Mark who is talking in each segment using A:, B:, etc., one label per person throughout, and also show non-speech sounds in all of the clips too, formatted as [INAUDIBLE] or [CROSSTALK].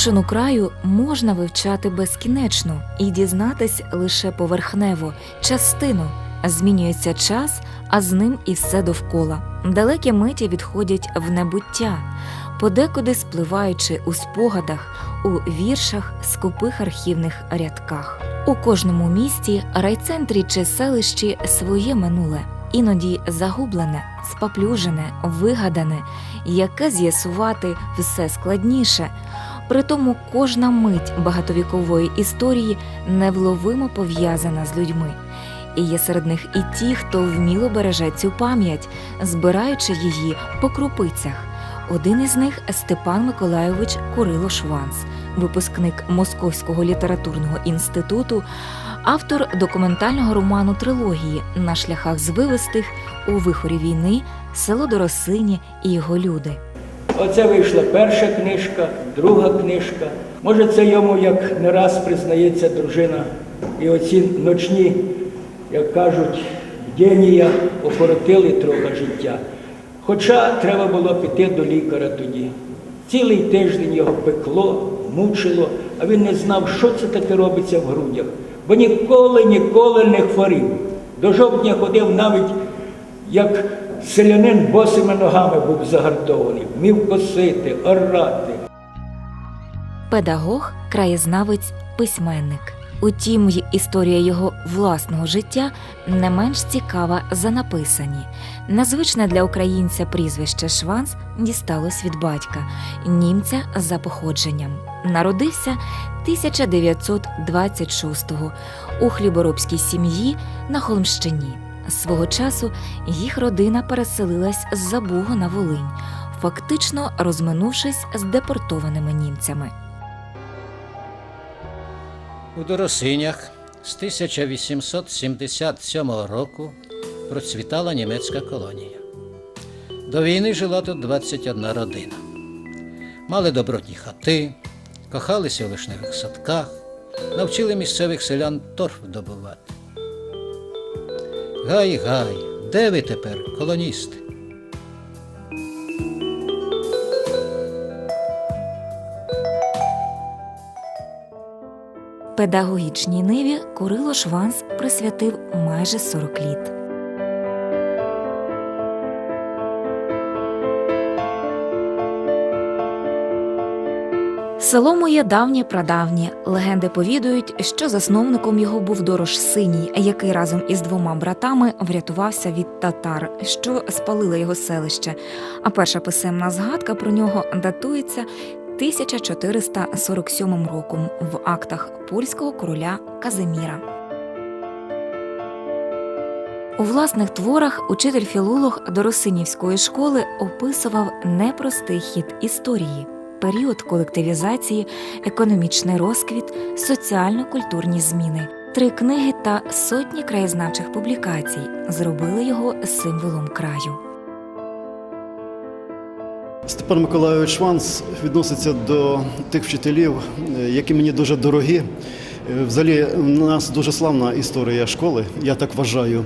A: Минувшину краю можна вивчати безкінечно і дізнатись лише поверхнево, частину. Змінюється час, а з ним і все довкола. Далекі миті відходять в небуття, подекуди спливаючи у спогадах, у віршах, скупих архівних рядках. У кожному місті, райцентрі чи селищі своє минуле, іноді загублене, спаплюжене, вигадане, яке з'ясувати все складніше. Притому кожна мить багатовікової історії невловимо пов'язана з людьми. І є серед них і ті, хто вміло береже цю пам'ять, збираючи її по крупицях. Один із них Степан Миколайович Курило Шванц, випускник Московського літературного інституту, автор документального роману Трилогії на шляхах звивистих у вихорі війни, село Доросині і його люди.
B: Оце вийшла перша книжка, друга книжка. Може, це йому як не раз признається дружина. І оці ночні, як кажуть, бдєнія опоротили трохи життя. Хоча треба було піти до лікаря тоді. Цілий тиждень його пекло, мучило, а він не знав, що це таке робиться в грудях. Бо ніколи, ніколи не хворів. До жовтня ходив навіть як селянин босими ногами був загартований, вмів косити, орати.
A: Педагог, краєзнавець, письменник. Утім, історія його власного життя не менш цікава за написані. Незвичне для українця прізвище Шванц дісталось від батька, німця за походженням. Народився 1926-го у хліборобській сім'ї на Холмщині. Свого часу їх родина переселилась з-за Бугу на Волинь, фактично розминувшись з депортованими німцями.
C: У Доросинях з 1877 року процвітала німецька колонія. До війни жила тут 21 родина. Мали добротні хати, кохалися у вишневих садках, навчили місцевих селян торф добувати. Гай, гай, де ви тепер, колоністи?
A: Педагогічній ниві Курило Шванс присвятив майже 40 літ. Село моє давнє прадавнє. Легенди повідують, що засновником його був Дорош Синій, який разом із двома братами врятувався від татар, що спалили його селище. А перша писемна згадка про нього датується 1447 роком в актах польського короля Казиміра. У власних творах учитель філолог Доросинівської школи описував непростий хід історії, період колективізації, економічний розквіт, соціально-культурні зміни. Три книги та сотні краєзнавчих публікацій зробили його символом краю.
D: Степан Миколайович Шванц відноситься до тих вчителів, е, які мені дуже дорогі. Е, Взагалі, у нас дуже славна історія школи, я так вважаю,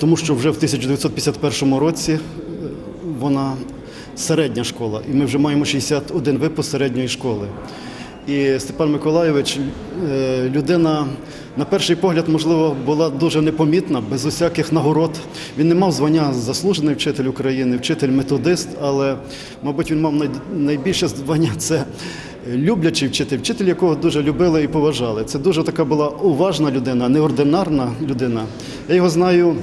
D: тому що вже в 1951 році е, вона середня школа, і ми вже маємо 61 випуск середньої школи. І Степан Миколайович е, людина, на перший погляд, можливо, була дуже непомітна, без усяких нагород. Він не мав звання заслужений вчитель України, вчитель-методист, але, мабуть, він мав найбільше звання це люблячий вчитель, вчитель, якого дуже любили і поважали. Це дуже така була уважна людина, неординарна людина. Я його знаю.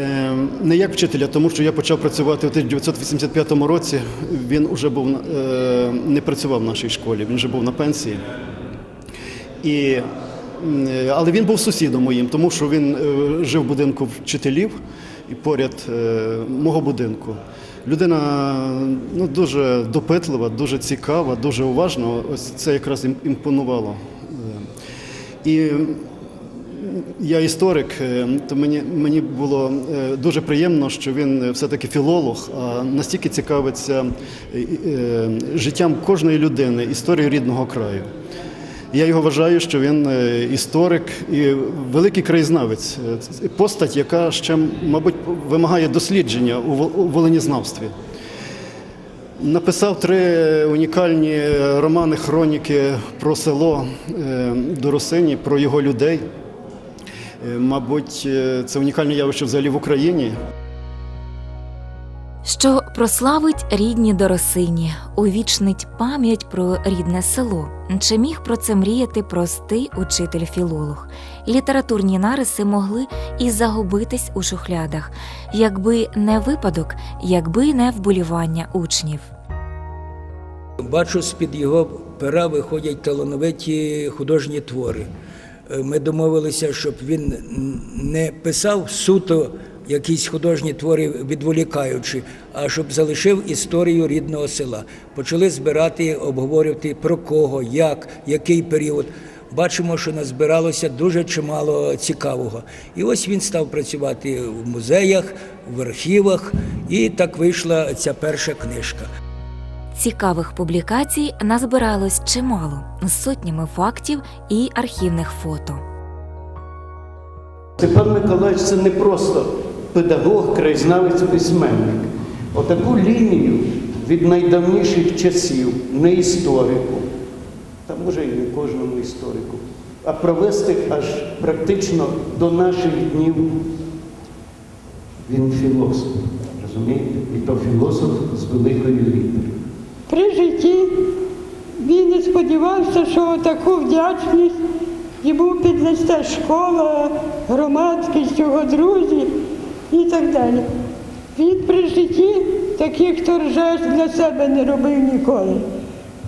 D: Е, Не як вчителя, тому що я почав працювати у 1985 році. Він вже був е, не працював в нашій школі, він вже був на пенсії. І, е, але він був сусідом моїм, тому що він е, жив в будинку вчителів і поряд мого будинку. Людина ну, дуже допитлива, дуже цікава, дуже уважна. Ось це якраз імпонувало. І я історик, е, то мені, мені було е, дуже приємно, що він е, все-таки філолог, а настільки цікавиться життям кожної людини, історією рідного краю. Я його вважаю, що він історик і великий краєзнавець, постать, яка ще, мабуть, вимагає дослідження у волинізнавстві. Написав три унікальні романи, хроніки про село Доросині, про його людей. Е, Мабуть, е, це унікальне явище взагалі в Україні.
A: що прославить рідні доросині, увічнить пам'ять про рідне село. Чи міг про це мріяти простий учитель-філолог? Літературні нариси могли і загубитись у шухлядах, якби не випадок, якби не вболівання учнів.
B: Бачу, з-під його пера виходять талановиті художні твори. Е, Ми домовилися, щоб він не писав суто якісь художні твори, відволікаючи, а щоб залишив історію рідного села. Почали збирати, обговорювати про кого, як, який період. Бачимо, що назбиралося дуже чимало цікавого. І ось він став працювати в музеях, в архівах, і так вийшла ця перша книжка.
A: Цікавих публікацій назбиралось чимало з сотнями фактів і архівних фото.
E: Степан Миколаївич це не просто педагог, краєзнавець, письменник. Отаку лінію від найдавніших часів, не історику, та може і не кожному історику, а провести аж практично до наших днів. Він філософ, розумієте? І то філософ з великої літери.
F: При житті він не сподівався, що таку вдячність йому піднесе школа, громадськість, його друзі і так далі. Він при житті таких торжеств для себе не робив ніколи.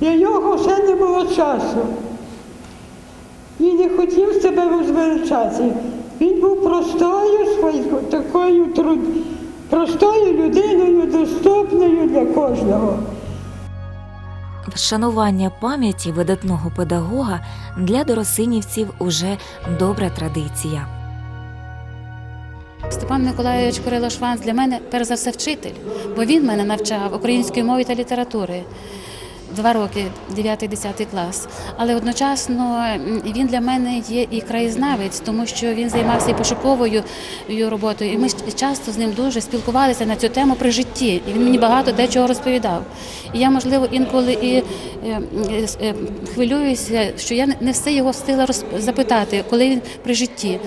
F: Для нього все не було часу. Він не хотів себе возвеличати. Він був простою, свою- такою труд, простою людиною, доступною для кожного.
A: Вшанування пам'яті видатного педагога для доросинівців уже добра традиція.
G: Степан Миколайович Кирило Шванц для мене перш за все вчитель, бо він мене навчав української мови та літератури. Два роки, 9-10 клас. Але одночасно він для мене є і краєзнавець, тому що він займався і пошуковою роботою. І ми часто з ним дуже спілкувалися на цю тему при житті. І він мені багато дечого розповідав. І я, можливо, інколи і е, е, хвилююся, що я не- все його встигла запитати, коли він при житті.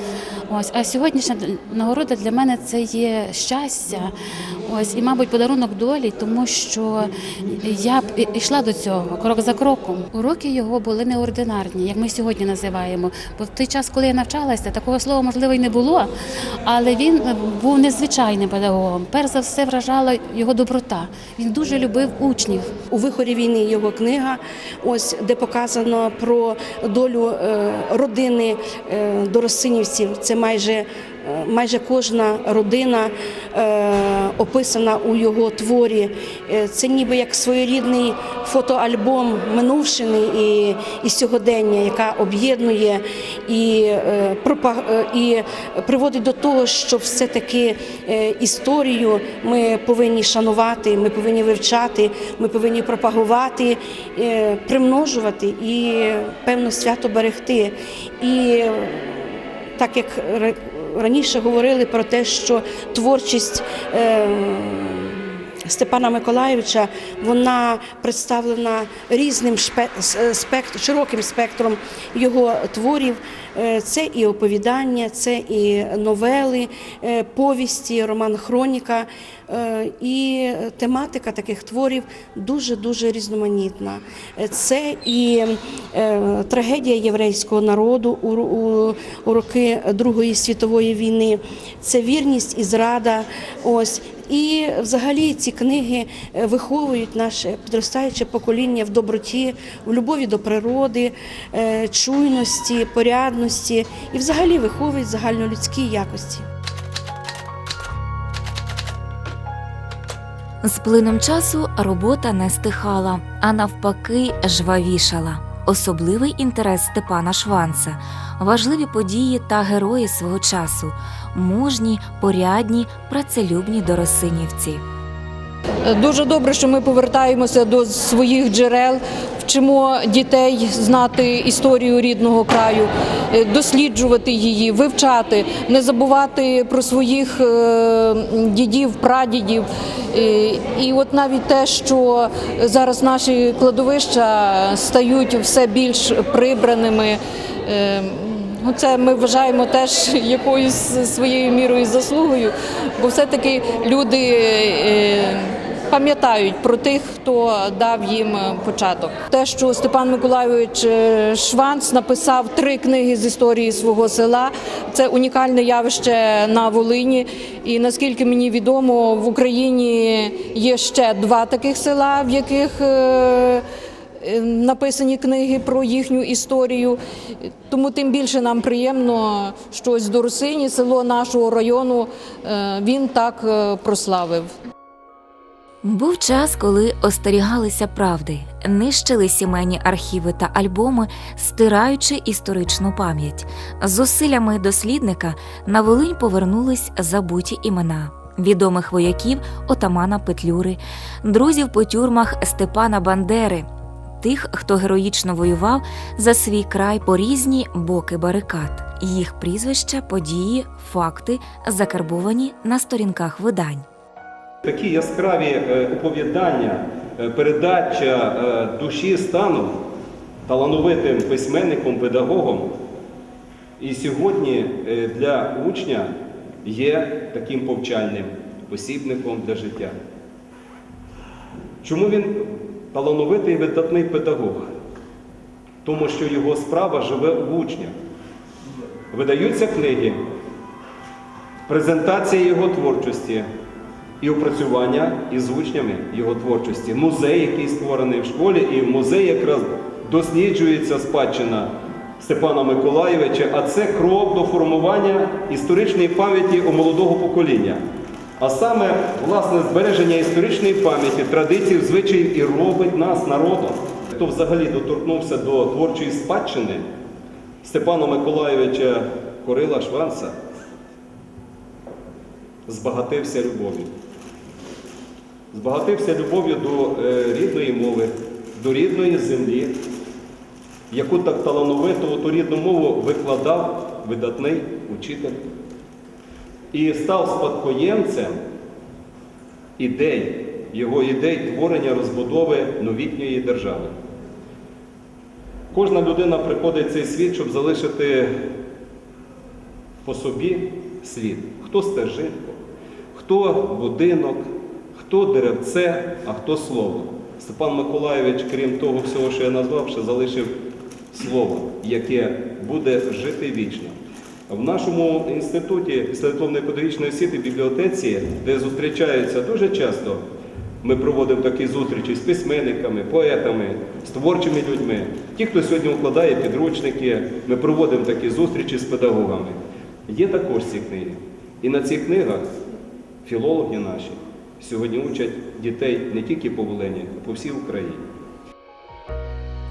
G: Ось, а сьогоднішня нагорода для мене це є щастя. Ось, і, мабуть, подарунок долі, тому що я б йшла до цього крок за кроком. Уроки його були неординарні, як ми сьогодні називаємо. Бо в той час, коли я навчалася, такого слова можливо і не було, але він був незвичайним педагогом. Перш за все вражала його доброта. Він дуже любив учнів.
H: У вихорі війни його книга, ось де показано про долю е, родини е, доросинівців. Це майже, е, майже кожна родина е, описана у його творі. Е, Це ніби як своєрідний фотоальбом минувшини і, і сьогодення, яка об'єднує і, і приводить до того, що все-таки історію ми повинні шанувати, ми повинні вивчати, ми повинні пропагувати, примножувати і певно свято берегти. І так як ра- раніше говорили про те, що творчість. е, Степана Миколайовича вона представлена різним шпе- спект- широким спектром його творів. Е, Це і оповідання, це і новели, е, повісті, роман Хроніка. Е, І тематика таких творів дуже дуже різноманітна. Це і трагедія єврейського народу у роки Другої світової війни, це вірність і зрада. Ось і взагалі ці книги е, виховують наше підростаюче покоління в доброті, в любові до природи, е, чуйності, порядності і взагалі виховують загальнолюдські якості.
A: З плином часу робота не стихала, а навпаки, жвавішала. Особливий інтерес Степана Шванца, важливі події та герої свого часу, мужні, порядні, працелюбні доросинівці.
I: Дуже добре, що ми повертаємося до своїх джерел, вчимо дітей знати історію рідного краю, е, досліджувати її, вивчати, не забувати про своїх е, дідів, прадідів. Е, І от навіть те, що зараз наші кладовища стають все більш прибраними. Ну, це ми вважаємо теж [LAUGHS] якоюсь своєю мірою заслугою, бо все-таки люди е, пам'ятають про тих, хто дав їм початок. Те, що Степан Миколайович е, Шванц написав три книги з історії свого села, це унікальне явище на Волині. І наскільки мені відомо, в Україні є ще два таких села, в яких Е, написані книги про їхню історію. Тому тим більше нам приємно, що ось до Русині, село нашого району, е, він так е, прославив.
A: Був час, коли остерігалися правди, нищили сімейні архіви та альбоми, стираючи історичну пам'ять. Зусиллями дослідника на Волинь повернулись забуті імена відомих вояків отамана Петлюри, друзів по тюрмах Степана Бандери, тих, хто героїчно воював за свій край по різні боки барикад. Їх прізвища, події, факти закарбовані на сторінках видань.
J: Такі яскраві е, оповідання, е, передача е, душі стану талановитим письменником, педагогом. І сьогодні для учня є таким повчальним посібником для життя. Чому він талановитий видатний педагог? Тому що його справа живе в учнях. Видаються книги, презентація його творчості і опрацювання із учнями його творчості. Музей, який створений в школі, і в музеї якраз досліджується спадщина Степана Миколайовича, а це крок до формування історичної пам'яті у молодого покоління. А саме, власне, збереження історичної пам'яті, традицій, звичаїв і робить нас народом. Хто взагалі доторкнувся до творчої спадщини Степана Миколайовича Корила Шванца, збагатився любов'ю. Збагатився любов'ю до е, рідної мови, до рідної землі, яку так талановито ту рідну мову викладав видатний учитель. І став спадкоємцем ідей, його ідей творення розбудови новітньої держави. Кожна людина приходить в цей світ, щоб залишити по собі слід. Хто стежинку, хто будинок, хто деревце, а хто слово. Степан Миколайович, крім того всього, що я назвав, ще залишив слово, яке буде жити вічно. В нашому інституті післядипломної педагогічної освіти, бібліотеці, де зустрічаються дуже часто, ми проводимо такі зустрічі з письменниками, поетами, з творчими людьми. Ті, хто сьогодні укладає підручники, ми проводимо такі зустрічі з педагогами. Є також ці книги. І на цих книгах філологи наші сьогодні учать дітей не тільки по Волині, а по всій Україні.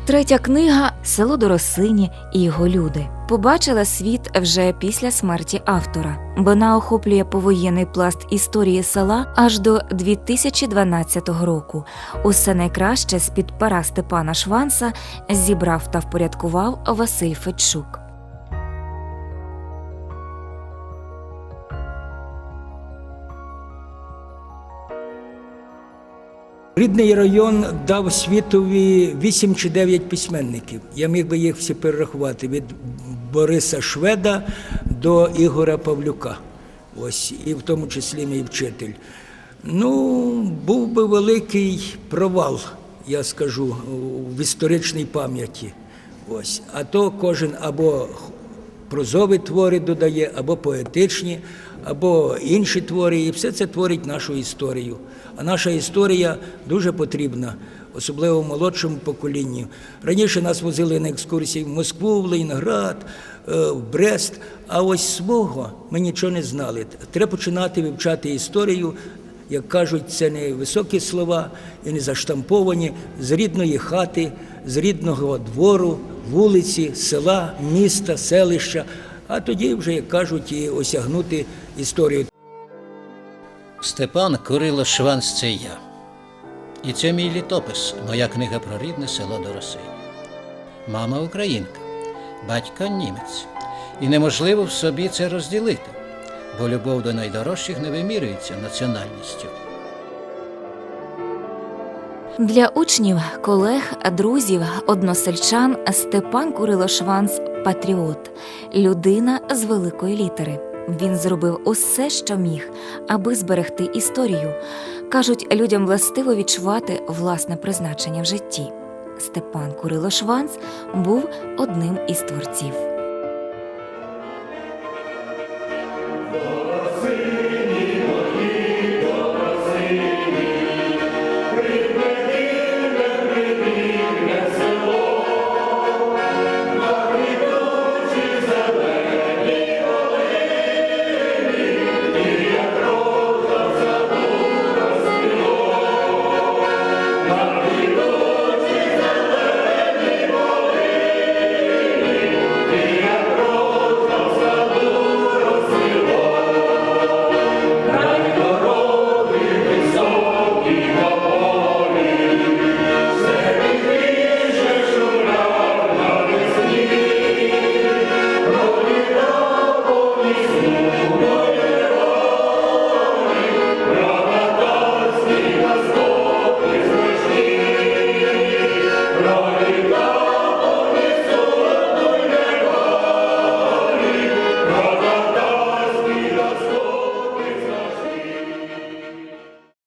A: Третя книга Село до Росині і його люди побачила світ вже після смерті автора. Вона охоплює повоєнний пласт історії села аж до 2012 року. Усе найкраще з під пера Степана Шванса зібрав та впорядкував Василь Федчук.
B: Рідний район дав світові 8 чи 9 письменників. Я міг би їх всі перерахувати від Бориса Шведа до Ігора Павлюка. Ось, і в тому числі мій вчитель. Ну, був би великий провал, я скажу, в історичній пам'яті. Ось. А то кожен або прозові твори додає, або поетичні, або інші твори, і все це творить нашу історію. А наша історія дуже потрібна, особливо молодшому поколінню. Раніше нас возили на екскурсії в Москву, в Ленінград, е, в Брест, а ось свого ми нічого не знали. Треба починати вивчати історію. Як кажуть, це не високі слова і не заштамповані з рідної хати, з рідного двору, вулиці, села, міста, селища. А тоді вже, як кажуть, і осягнути історію.
C: Степан Курило Шванц це я. І це мій літопис, моя книга про рідне село Доросині. Мама українка, батько німець. І неможливо в собі це розділити, бо любов до найдорожчих не вимірюється національністю.
A: Для учнів, колег, друзів, односельчан Степан Курило-Шванц – патріот, людина з великої літери. Він зробив усе, що міг, аби зберегти історію. Кажуть, людям властиво відчувати власне призначення в житті. Степан Курило-Шванц був одним із творців.